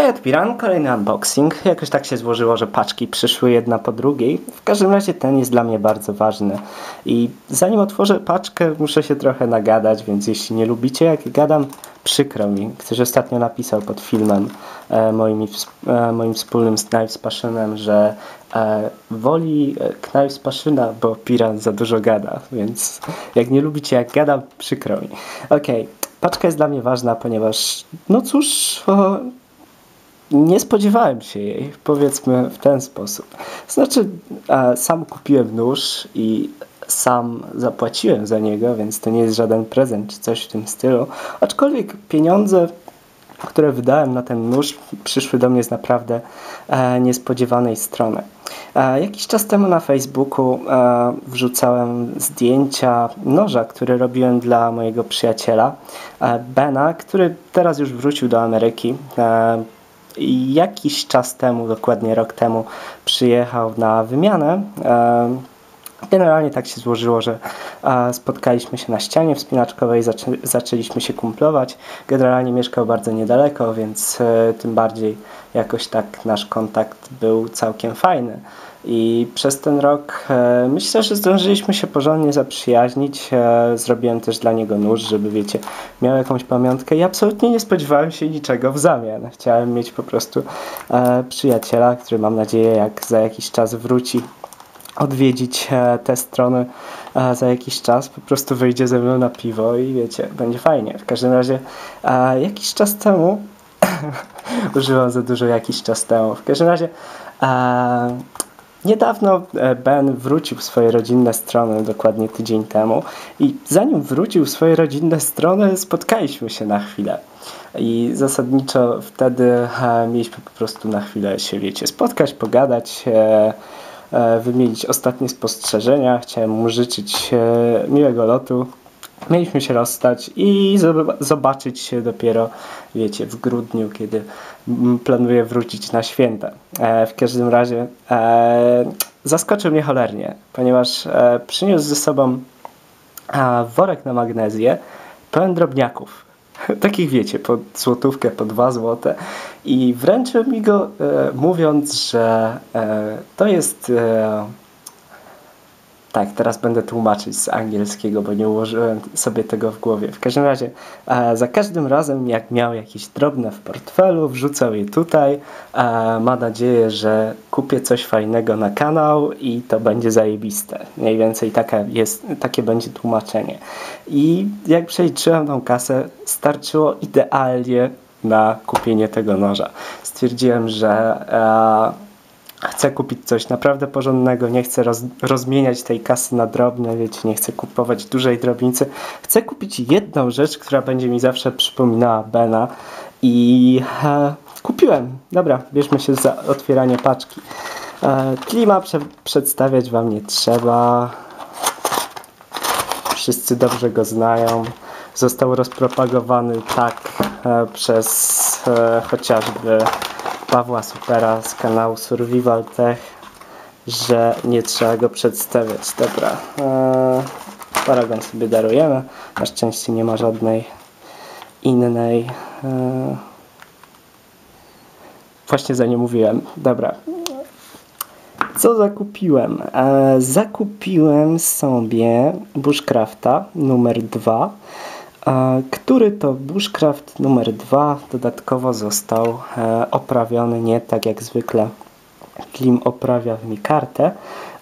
Hej, odbieram kolejny unboxing. Jakoś tak się złożyło, że paczki przyszły jedna po drugiej. W każdym razie ten jest dla mnie bardzo ważny. I zanim otworzę paczkę, muszę się trochę nagadać, więc jeśli nie lubicie jak gadam, przykro mi. Ktoś ostatnio napisał pod filmem e, moim, e, moim wspólnym z Knives Passionem, że e, woli e, Knives Passiona, bo Piran za dużo gada, więc jak nie lubicie jak gadam, przykro mi. Okej. Okay. Paczka jest dla mnie ważna, ponieważ, no cóż, nie spodziewałem się jej, powiedzmy w ten sposób. Znaczy, sam kupiłem nóż i sam zapłaciłem za niego, więc to nie jest żaden prezent czy coś w tym stylu. Aczkolwiek pieniądze, które wydałem na ten nóż, przyszły do mnie z naprawdę e, niespodziewanej strony. E, jakiś czas temu na Facebooku e, wrzucałem zdjęcia noża, który robiłem dla mojego przyjaciela Bena, który teraz już wrócił do Ameryki. Jakiś czas temu, dokładnie rok temu, przyjechał na wymianę. Generalnie tak się złożyło, że spotkaliśmy się na ścianie wspinaczkowej, zaczę zaczęliśmy się kumplować. Generalnie mieszkał bardzo niedaleko, więc e, tym bardziej jakoś tak nasz kontakt był całkiem fajny. I przez ten rok e, myślę, że zdążyliśmy się porządnie zaprzyjaźnić. E, zrobiłem też dla niego nóż, żeby wiecie, miał jakąś pamiątkę i absolutnie nie spodziewałem się niczego w zamian. Chciałem mieć po prostu przyjaciela, który mam nadzieję jak za jakiś czas wróci odwiedzić e, te strony e, za jakiś czas, po prostu wyjdzie ze mną na piwo i wiecie, będzie fajnie. W każdym razie e, jakiś czas temu używam za dużo jakiś czas temu. W każdym razie Niedawno Ben wrócił w swoje rodzinne strony, dokładnie tydzień temu i zanim wrócił w swoje rodzinne strony, spotkaliśmy się na chwilę. I zasadniczo wtedy mieliśmy po prostu na chwilę się, wiecie, spotkać, pogadać, wymienić ostatnie spostrzeżenia. Chciałem mu życzyć miłego lotu. Mieliśmy się rozstać i zobaczyć się dopiero, wiecie, w grudniu, kiedy planuję wrócić na święta. E, w każdym razie e, zaskoczył mnie cholernie, ponieważ e, przyniósł ze sobą worek na magnezję pełen drobniaków. Takich wiecie, po złotówkę, po dwa złote. I wręczył mi go mówiąc, że to jest tak, teraz będę tłumaczyć z angielskiego, bo nie ułożyłem sobie tego w głowie. W każdym razie, e, za każdym razem, jak miał jakieś drobne w portfelu, wrzucał je tutaj. E, ma nadzieję, że kupię coś fajnego na kanał i to będzie zajebiste. Mniej więcej taka jest, takie będzie tłumaczenie. I jak przeliczyłem tą kasę, starczyło idealnie na kupienie tego noża. Stwierdziłem, że e, chcę kupić coś naprawdę porządnego, nie chcę roz, rozmieniać tej kasy na drobne, wiecie, nie chcę kupować dużej drobnicy. Chcę kupić jedną rzecz, która będzie mi zawsze przypominała Bena i e, kupiłem. Dobra, bierzmy się za otwieranie paczki. E, klima prze, przedstawiać Wam nie trzeba. Wszyscy dobrze go znają. Został rozpropagowany tak e, przez e, chociażby Pawła Supera z kanału Survival Tech, że nie trzeba go przedstawiać. Dobra, eee, paragon sobie darujemy. Na szczęście nie ma żadnej innej. Eee, właśnie za nie mówiłem. Dobra. Co zakupiłem? Eee, zakupiłem sobie Bushcrafta numer 2 który to bushcraft numer 2 dodatkowo został e, oprawiony nie tak jak zwykle Klim oprawia mi kartę,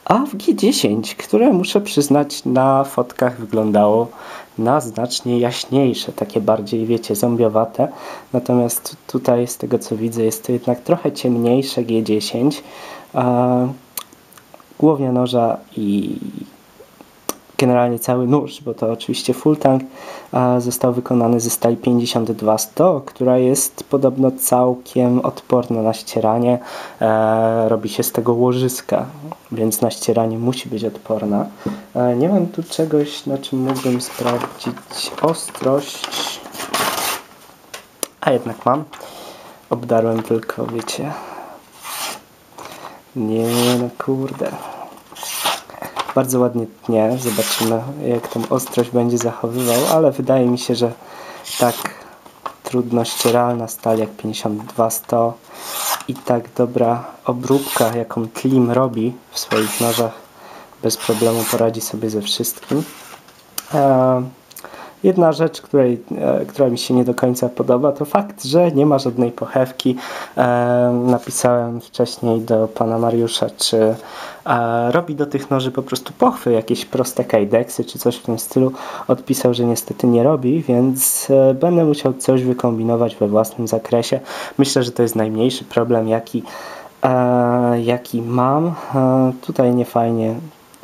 a w G10, które muszę przyznać na fotkach wyglądało na znacznie jaśniejsze, takie bardziej, wiecie, zombiowate. Natomiast tutaj z tego co widzę jest to jednak trochę ciemniejsze G10. Głownia noża i generalnie cały nóż, bo to oczywiście full tank został wykonany ze stali 52-100, która jest podobno całkiem odporna na ścieranie. E, robi się z tego łożyska, więc na ścieranie musi być odporna. E, nie mam tu czegoś, na czym mógłbym sprawdzić ostrość, a jednak mam. Obdarłem tylko, wiecie... Nie, no kurde bardzo ładnie tnie. Zobaczymy jak tą ostrość będzie zachowywał, ale wydaje mi się, że tak trudność realna stal jak 52-100 i tak dobra obróbka jaką Klim robi w swoich nożach bez problemu poradzi sobie ze wszystkim. E, Jedna rzecz, której, e, która mi się nie do końca podoba, to fakt, że nie ma żadnej pochewki. E, napisałem wcześniej do pana Mariusza, czy e, robi do tych noży po prostu pochwy, jakieś proste kajdeksy, czy coś w tym stylu. Odpisał, że niestety nie robi, więc będę musiał coś wykombinować we własnym zakresie. Myślę, że to jest najmniejszy problem, jaki, jaki mam. Tutaj nie fajnie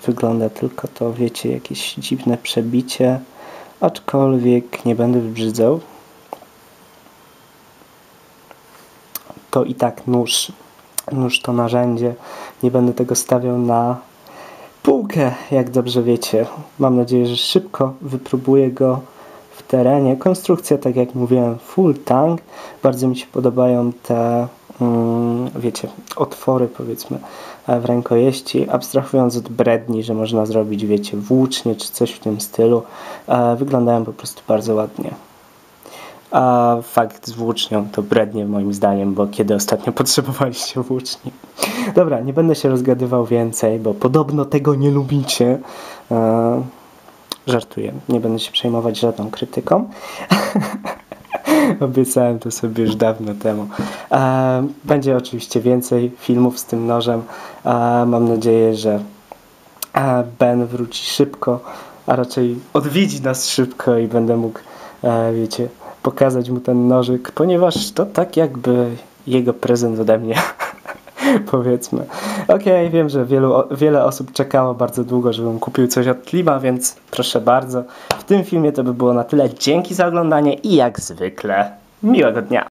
wygląda tylko to, wiecie, jakieś dziwne przebicie aczkolwiek nie będę wybrzydzał. To i tak nóż. Nóż to narzędzie. Nie będę tego stawiał na półkę, jak dobrze wiecie. Mam nadzieję, że szybko wypróbuję go w terenie. Konstrukcja, tak jak mówiłem, full tank. Bardzo mi się podobają te, wiecie, otwory powiedzmy e, w rękojeści. Abstrahując od bredni, że można zrobić, wiecie, włócznie czy coś w tym stylu, e, wyglądają po prostu bardzo ładnie. A fakt z włócznią to brednie moim zdaniem, bo kiedy ostatnio potrzebowaliście włóczni? Dobra, nie będę się rozgadywał więcej, bo podobno tego nie lubicie. E, żartuję, nie będę się przejmować żadną krytyką. Obiecałem to sobie już dawno temu. E, będzie oczywiście więcej filmów z tym nożem. E, mam nadzieję, że e, Ben wróci szybko, a raczej odwiedzi nas szybko i będę mógł, wiecie, pokazać mu ten nożyk, ponieważ to tak jakby jego prezent ode mnie. Powiedzmy. Okej, okay, wiem, że wielu, wiele osób czekało bardzo długo, żebym kupił coś od Klima, więc proszę bardzo. Tym filmie to by było na tyle. Dzięki za oglądanie i jak zwykle miłego dnia.